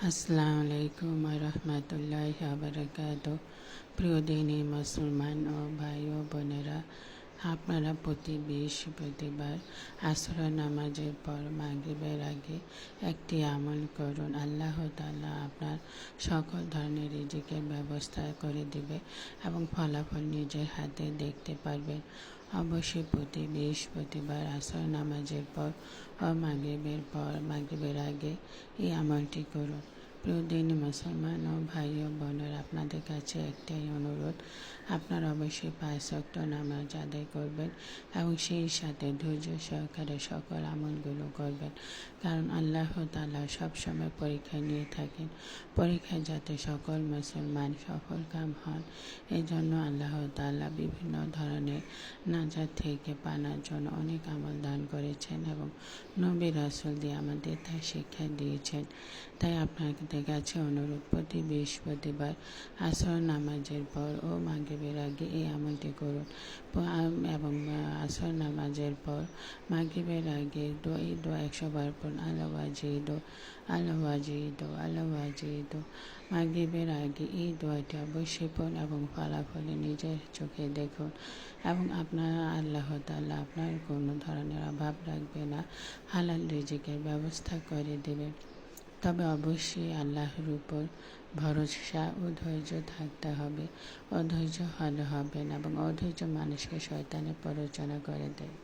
আসসালামু আলাইকুম রহমতুল্লাহ বারকাত প্রিয় দিনী মুসলমান ও ভাই ও বোনেরা আপনারা প্রতি বৃহস্পতিবার আসর নামাজের পর মাগরিবের আগে একটি আমল করুন। আল্লাহ তাআলা আপনার সকল ধরনের রিজিকের ব্যবস্থা করে দিবে এবং ফলাফল নিজের হাতে দেখতে পারবেন। অবশ্যই প্রতি বৃহস্পতিবার আসর নামাজের পর ও পর মাগরিবের আগে এই আমলটি করুন। প্রিয় দিনী মুসলমান ও ভাই ও বোনের আপনাদের কাছে একটাই অনুরোধ, আপনারা অবশ্যই পাঁচ অক্ট নামাজ আদায় করবেন এবং সেই সাথে ধৈর্য সহকারে সকল আমলগুলো করবেন। কারণ আল্লাহ তালা সবসময় পরীক্ষায় নিয়ে থাকেন, পরীক্ষায় যাতে সকল মুসলমান সফল কাম হন। এই জন্য আল্লাহ তালা বিভিন্ন ধরনের নাজার থেকে পানার জন্য অনেক আমল দান করেছেন এবং নবী রাসুল দিয়ে আমাদের তা শিক্ষা দিয়েছেন। তাই আপনাদের কাছে অনুরোধ প্রতি বৃহস্পতিবার আসর নামাজের পর ও মাগরিবের আগে এই আমলটি করুন। এবং আসর নামাজের পর মাগরিবের আগে দো এই দো একশো বার পর আলোয়াজি দো আলোয়াজি দো আলোয়াজি দো মাগরিবের আগে এই দোয়াটি অবশ্যই পড়ুন এবং ফলাফলে নিজের চোখে দেখুন এবং আপনার আল্লাহ তাল্লাহ আপনার কোনো ধরনের অভাব রাখবে না। হালাল রিজিকের ব্যবস্থা করে দেবে তবে অবশ্যই আল্লাহর উপর ভরসা ও ধৈর্য থাকতে হবে। অধৈর্য হলে হবে না এবং অধৈর্য মানুষকে শয়তানে প্ররোচনা করে দেয়।